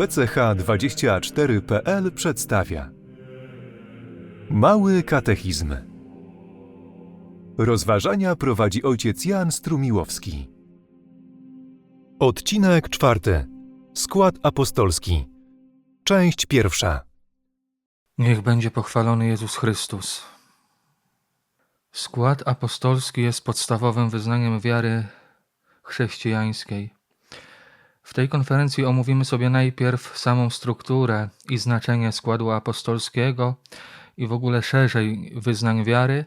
PCH24.pl przedstawia. Mały Katechizm. Rozważania prowadzi ojciec Jan Strumiłowski. Odcinek czwarty. Skład apostolski. Część pierwsza. Niech będzie pochwalony Jezus Chrystus. Skład apostolski jest podstawowym wyznaniem wiary chrześcijańskiej. W tej konferencji omówimy sobie najpierw samą strukturę i znaczenie składu apostolskiego i w ogóle szerzej wyznań wiary,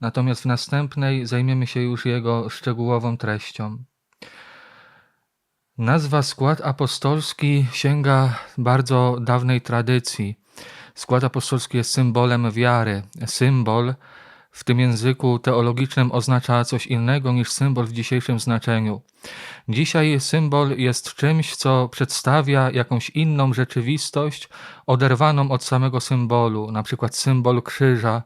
natomiast w następnej zajmiemy się już jego szczegółową treścią. Nazwa skład apostolski sięga bardzo dawnej tradycji. Skład apostolski jest symbolem wiary. Symbol w tym języku teologicznym oznacza coś innego niż symbol w dzisiejszym znaczeniu. Dzisiaj symbol jest czymś, co przedstawia jakąś inną rzeczywistość, oderwaną od samego symbolu. Na przykład symbol krzyża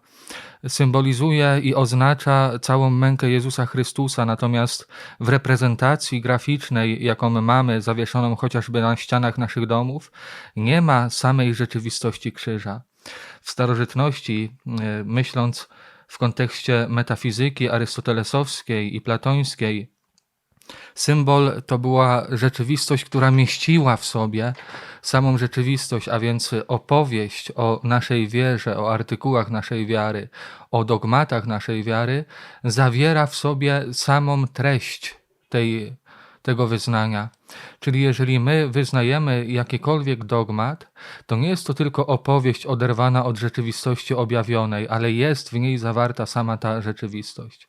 symbolizuje i oznacza całą mękę Jezusa Chrystusa, natomiast w reprezentacji graficznej, jaką mamy, zawieszoną chociażby na ścianach naszych domów, nie ma samej rzeczywistości krzyża. W starożytności, e, myśląc w kontekście metafizyki arystotelesowskiej i platońskiej, Symbol to była rzeczywistość, która mieściła w sobie samą rzeczywistość, a więc opowieść o naszej wierze, o artykułach naszej wiary, o dogmatach naszej wiary, zawiera w sobie samą treść tej, tego wyznania. Czyli jeżeli my wyznajemy jakikolwiek dogmat, to nie jest to tylko opowieść oderwana od rzeczywistości objawionej, ale jest w niej zawarta sama ta rzeczywistość.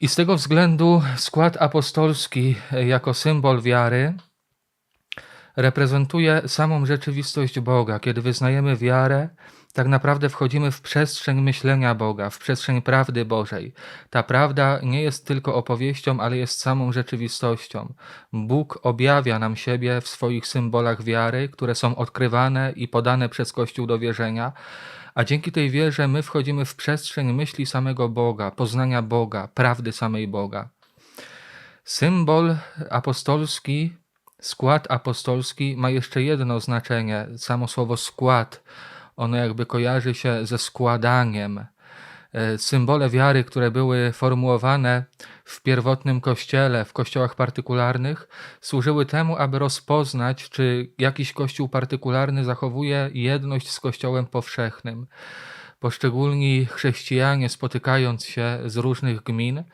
I z tego względu skład apostolski e, jako symbol wiary reprezentuje samą rzeczywistość Boga. Kiedy wyznajemy wiarę, tak naprawdę wchodzimy w przestrzeń myślenia Boga, w przestrzeń prawdy Bożej. Ta prawda nie jest tylko opowieścią, ale jest samą rzeczywistością. Bóg objawia nam siebie w swoich symbolach wiary, które są odkrywane i podane przez Kościół do wierzenia a dzięki tej wierze my wchodzimy w przestrzeń myśli samego Boga, poznania Boga, prawdy samej Boga. Symbol apostolski, skład apostolski ma jeszcze jedno znaczenie. Samo słowo skład, ono jakby kojarzy się ze składaniem. E, symbole wiary, które były formułowane w pierwotnym kościele, w kościołach partykularnych, służyły temu, aby rozpoznać, czy jakiś kościół partykularny zachowuje jedność z kościołem powszechnym. Poszczególni chrześcijanie, spotykając się z różnych gmin,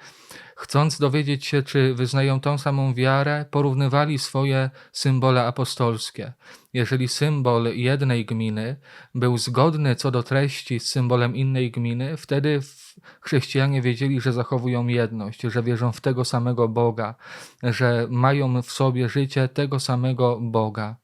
chcąc dowiedzieć się, czy wyznają tą samą wiarę, porównywali swoje symbole apostolskie. Jeżeli symbol jednej gminy był zgodny co do treści z symbolem innej gminy, wtedy chrześcijanie wiedzieli, że zachowują jedność, że wierzą w tego samego Boga, że mają w sobie życie tego samego Boga.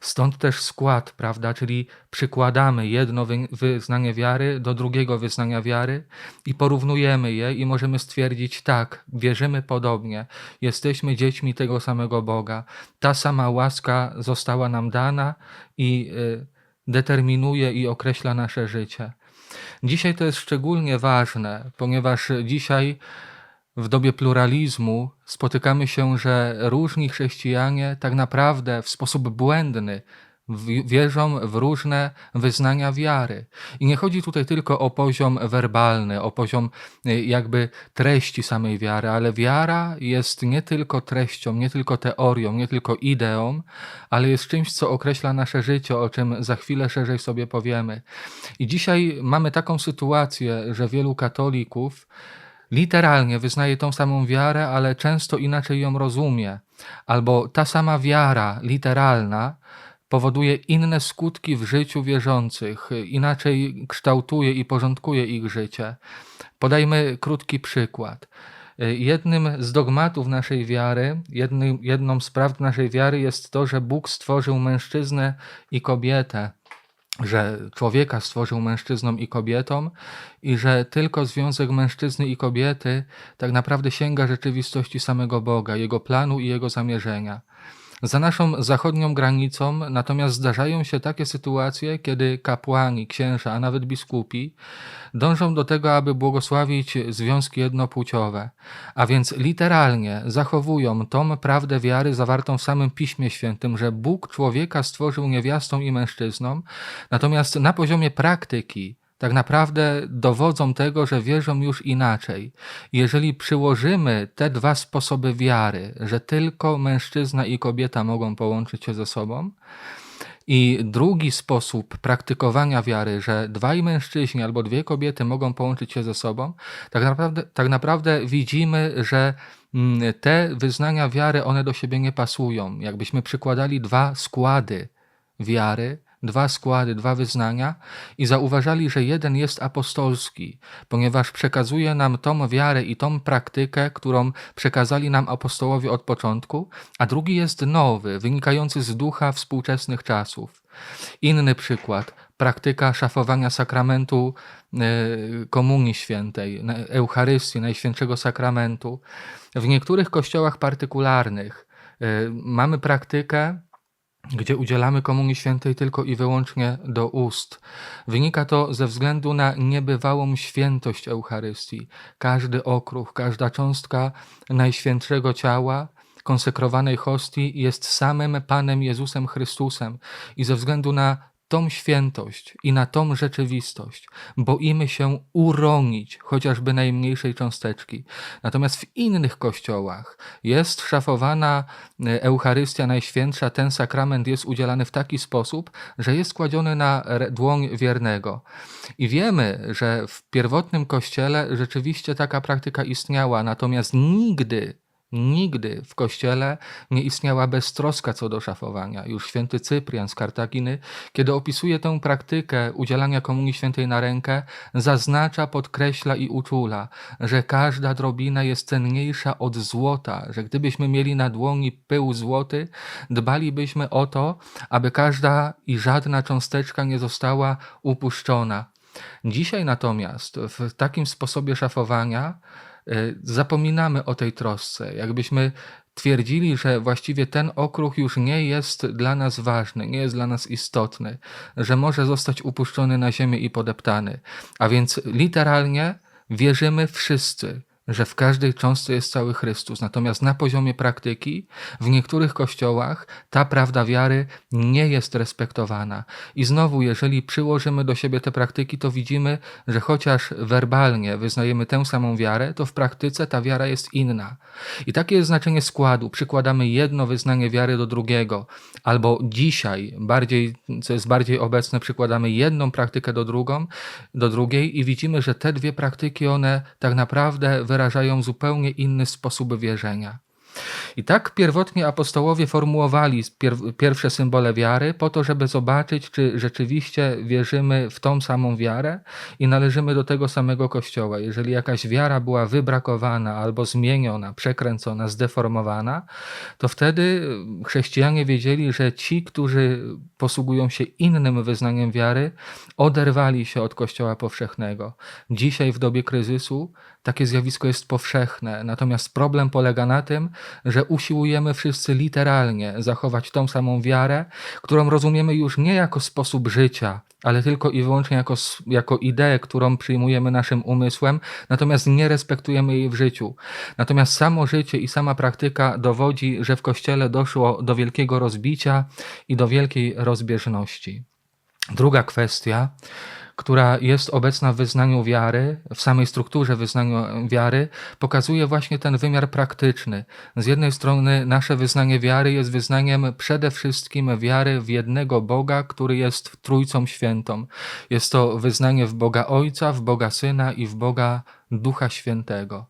Stąd też skład, prawda? Czyli przykładamy jedno wyznanie wiary do drugiego wyznania wiary i porównujemy je i możemy stwierdzić, tak, wierzymy podobnie, jesteśmy dziećmi tego samego Boga. Ta sama łaska została nam dana i y, determinuje i określa nasze życie. Dzisiaj to jest szczególnie ważne, ponieważ dzisiaj w dobie pluralizmu spotykamy się, że różni chrześcijanie tak naprawdę w sposób błędny wierzą w różne wyznania wiary. I nie chodzi tutaj tylko o poziom werbalny, o poziom y, jakby treści samej wiary, ale wiara jest nie tylko treścią, nie tylko teorią, nie tylko ideą, ale jest czymś, co określa nasze życie, o czym za chwilę szerzej sobie powiemy. I dzisiaj mamy taką sytuację, że wielu katolików literalnie wyznaje tą samą wiarę, ale często inaczej ją rozumie. Albo ta sama wiara literalna powoduje inne skutki w życiu wierzących, inaczej kształtuje i porządkuje ich życie. Podajmy krótki przykład. Jednym z dogmatów naszej wiary, jednym, jedną z prawd naszej wiary jest to, że Bóg stworzył mężczyznę i kobietę że człowieka stworzył mężczyzną i kobietą i że tylko związek mężczyzny i kobiety tak naprawdę sięga rzeczywistości samego Boga, jego planu i jego zamierzenia. Za naszą zachodnią granicą natomiast zdarzają się takie sytuacje, kiedy kapłani, księża, a nawet biskupi dążą do tego, aby błogosławić związki jednopłciowe, a więc literalnie zachowują tą prawdę wiary zawartą w samym Piśmie Świętym, że Bóg człowieka stworzył niewiastą i mężczyzną, natomiast na poziomie praktyki tak naprawdę dowodzą tego, że wierzą już inaczej. Jeżeli przyłożymy te dwa sposoby wiary, że tylko mężczyzna i kobieta mogą połączyć się ze sobą, i drugi sposób praktykowania wiary, że dwaj mężczyźni albo dwie kobiety mogą połączyć się ze sobą, tak naprawdę, tak naprawdę widzimy, że mm, te wyznania wiary, one do siebie nie pasują. Jakbyśmy przykładali dwa składy wiary, dwa składy, dwa wyznania i zauważali, że jeden jest apostolski, ponieważ przekazuje nam tą wiarę i tą praktykę, którą przekazali nam apostołowie od początku, a drugi jest nowy, wynikający z ducha współczesnych czasów. Inny przykład, praktyka szafowania sakramentu e, Komunii Świętej, Eucharystii, Najświętszego Sakramentu. W niektórych kościołach partykularnych e, mamy praktykę, gdzie udzielamy Komunii Świętej tylko i wyłącznie do ust. Wynika to ze względu na niebywałą świętość Eucharystii. Każdy okruch, każda cząstka Najświętszego Ciała, konsekrowanej hostii jest samym Panem Jezusem Chrystusem i ze względu na tą świętość i na tą rzeczywistość boimy się uronić chociażby najmniejszej cząsteczki. Natomiast w innych kościołach jest szafowana e, Eucharystia Najświętsza, ten sakrament jest udzielany w taki sposób, że jest kładziony na dłoń wiernego. I wiemy, że w pierwotnym kościele rzeczywiście taka praktyka istniała, natomiast nigdy Nigdy w kościele nie istniała beztroska co do szafowania. Już święty Cyprian z Kartaginy, kiedy opisuje tę praktykę udzielania Komunii Świętej na rękę, zaznacza, podkreśla i uczula, że każda drobina jest cenniejsza od złota, że gdybyśmy mieli na dłoni pył złoty, dbalibyśmy o to, aby każda i żadna cząsteczka nie została upuszczona. Dzisiaj natomiast w takim sposobie szafowania zapominamy o tej trosce. Jakbyśmy twierdzili, że właściwie ten okruch już nie jest dla nas ważny, nie jest dla nas istotny, że może zostać upuszczony na ziemię i podeptany. A więc literalnie wierzymy wszyscy, że w każdej cząstce jest cały Chrystus. Natomiast na poziomie praktyki w niektórych kościołach ta prawda wiary nie jest respektowana. I znowu, jeżeli przyłożymy do siebie te praktyki, to widzimy, że chociaż werbalnie wyznajemy tę samą wiarę, to w praktyce ta wiara jest inna. I takie jest znaczenie składu. Przykładamy jedno wyznanie wiary do drugiego, albo dzisiaj, bardziej, co jest bardziej obecne, przykładamy jedną praktykę do, drugą, do drugiej i widzimy, że te dwie praktyki, one tak naprawdę wyrażają zupełnie inny sposób wierzenia. I tak pierwotnie apostołowie formułowali pier- pierwsze symbole wiary po to, żeby zobaczyć, czy rzeczywiście wierzymy w tą samą wiarę i należymy do tego samego kościoła. Jeżeli jakaś wiara była wybrakowana albo zmieniona, przekręcona, zdeformowana, to wtedy chrześcijanie wiedzieli, że ci, którzy posługują się innym wyznaniem wiary, oderwali się od Kościoła powszechnego. Dzisiaj, w dobie kryzysu, takie zjawisko jest powszechne, natomiast problem polega na tym, że usiłujemy wszyscy literalnie zachować tą samą wiarę, którą rozumiemy już nie jako sposób życia, ale tylko i wyłącznie jako, jako ideę, którą przyjmujemy naszym umysłem, natomiast nie respektujemy jej w życiu. Natomiast samo życie i sama praktyka dowodzi, że w Kościele doszło do wielkiego rozbicia i do wielkiej rozbieżności. Druga kwestia, która jest obecna w wyznaniu wiary, w samej strukturze wyznania wiary, pokazuje właśnie ten wymiar praktyczny. Z jednej strony nasze wyznanie wiary jest wyznaniem przede wszystkim wiary w jednego Boga, który jest Trójcą Świętą. Jest to wyznanie w Boga Ojca, w Boga Syna i w Boga Ducha Świętego.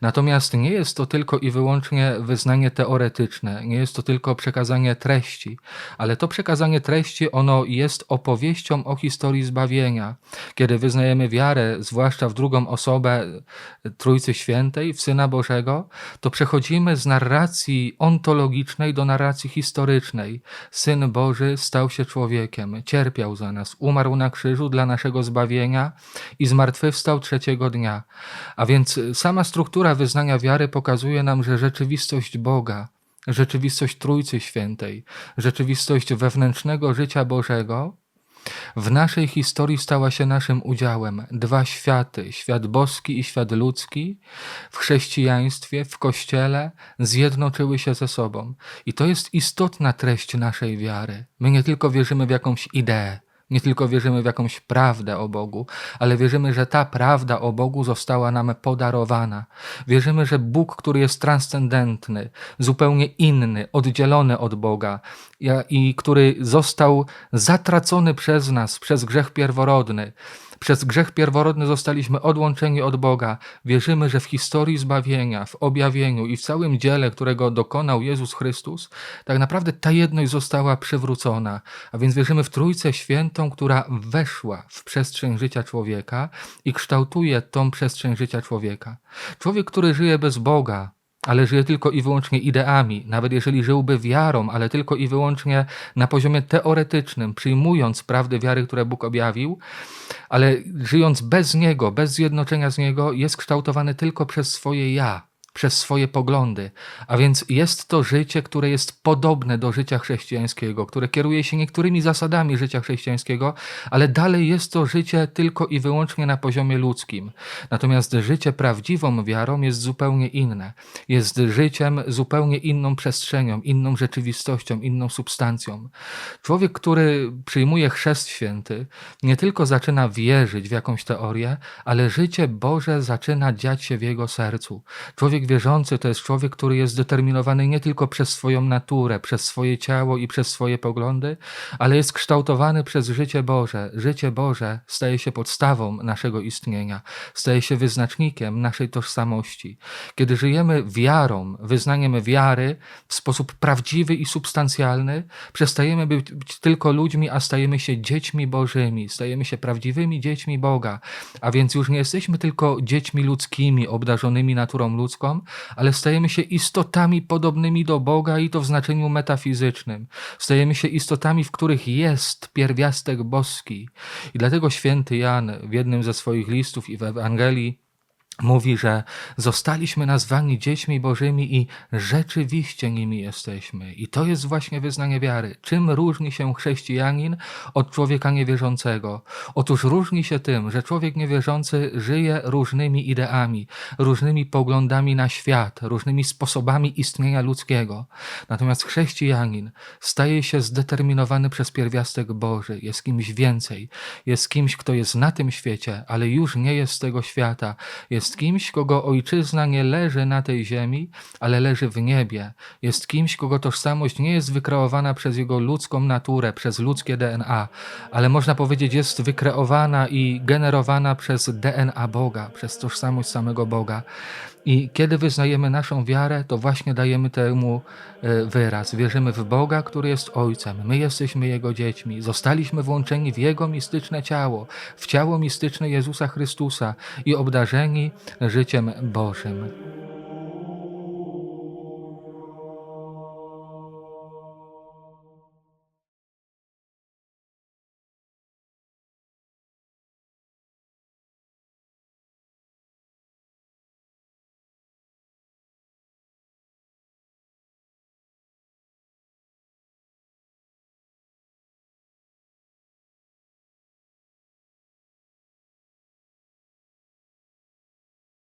Natomiast nie jest to tylko i wyłącznie wyznanie teoretyczne, nie jest to tylko przekazanie treści, ale to przekazanie treści, ono jest opowieścią o historii zbawienia. Kiedy wyznajemy wiarę, zwłaszcza w drugą osobę Trójcy Świętej, w Syna Bożego, to przechodzimy z narracji ontologicznej do narracji historycznej. Syn Boży stał się człowiekiem, cierpiał za nas, umarł na krzyżu dla naszego zbawienia i zmartwychwstał trzeciego dnia. A więc sama struktura wyznania wiary pokazuje nam, że rzeczywistość Boga rzeczywistość Trójcy Świętej, rzeczywistość wewnętrznego życia Bożego, w naszej historii stała się naszym udziałem. Dwa światy, świat boski i świat ludzki, w chrześcijaństwie, w Kościele zjednoczyły się ze sobą. I to jest istotna treść naszej wiary. My nie tylko wierzymy w jakąś ideę, nie tylko wierzymy w jakąś prawdę o Bogu, ale wierzymy, że ta prawda o Bogu została nam podarowana. Wierzymy, że Bóg, który jest transcendentny, zupełnie inny, oddzielony od Boga i który został zatracony przez nas, przez grzech pierworodny, przez grzech pierworodny zostaliśmy odłączeni od Boga. Wierzymy, że w historii zbawienia, w objawieniu i w całym dziele, którego dokonał Jezus Chrystus, tak naprawdę ta jedność została przywrócona. A więc wierzymy w Trójcę Świętą, która weszła w przestrzeń życia człowieka i kształtuje tą przestrzeń życia człowieka. Człowiek, który żyje bez Boga, ale żyje tylko i wyłącznie ideami, nawet jeżeli żyłby wiarą, ale tylko i wyłącznie na poziomie teoretycznym, przyjmując prawdy wiary, które Bóg objawił, ale żyjąc bez Niego, bez zjednoczenia z Niego, jest kształtowany tylko przez swoje ja, przez swoje poglądy. A więc jest to życie, które jest podobne do życia chrześcijańskiego, które kieruje się niektórymi zasadami życia chrześcijańskiego, ale dalej jest to życie tylko i wyłącznie na poziomie ludzkim. Natomiast życie prawdziwą wiarą jest zupełnie inne. Jest życiem zupełnie inną przestrzenią, inną rzeczywistością, inną substancją. Człowiek, który przyjmuje chrzest święty, nie tylko zaczyna wierzyć w jakąś teorię, ale życie Boże zaczyna dziać się w jego sercu. Człowiek wierzący to jest człowiek, który jest zdeterminowany nie tylko przez swoją naturę, przez swoje ciało i przez swoje poglądy, ale jest kształtowany przez życie Boże. Życie Boże staje się podstawą naszego istnienia, staje się wyznacznikiem naszej tożsamości. Kiedy żyjemy wiarą, wyznaniem wiary w sposób prawdziwy i substancjalny, przestajemy być, być tylko ludźmi, a stajemy się dziećmi Bożymi, stajemy się prawdziwymi dziećmi Boga. A więc już nie jesteśmy tylko dziećmi ludzkimi, obdarzonymi naturą ludzką, ale stajemy się istotami podobnymi do Boga i to w znaczeniu metafizycznym. Stajemy się istotami, w których jest pierwiastek boski. I dlatego święty Jan w jednym ze swoich listów i w Ewangelii mówi, że zostaliśmy nazwani dziećmi Bożymi i rzeczywiście nimi jesteśmy. I to jest właśnie wyznanie wiary. Czym różni się chrześcijanin od człowieka niewierzącego? Otóż różni się tym, że człowiek niewierzący żyje różnymi ideami, różnymi poglądami na świat, różnymi sposobami istnienia ludzkiego. Natomiast chrześcijanin staje się zdeterminowany przez pierwiastek Boży, jest kimś więcej, jest kimś, kto jest na tym świecie, ale już nie jest z tego świata, jest kimś, kogo ojczyzna nie leży na tej ziemi, ale leży w niebie. Jest kimś, kogo tożsamość nie jest wykreowana przez jego ludzką naturę, przez ludzkie DNA, ale można powiedzieć jest wykreowana i generowana przez DNA Boga, przez tożsamość samego Boga. I kiedy wyznajemy naszą wiarę, to właśnie dajemy temu e, wyraz. Wierzymy w Boga, który jest Ojcem. My jesteśmy Jego dziećmi. Zostaliśmy włączeni w Jego mistyczne ciało, w ciało mistyczne Jezusa Chrystusa i obdarzeni życiem Bożym.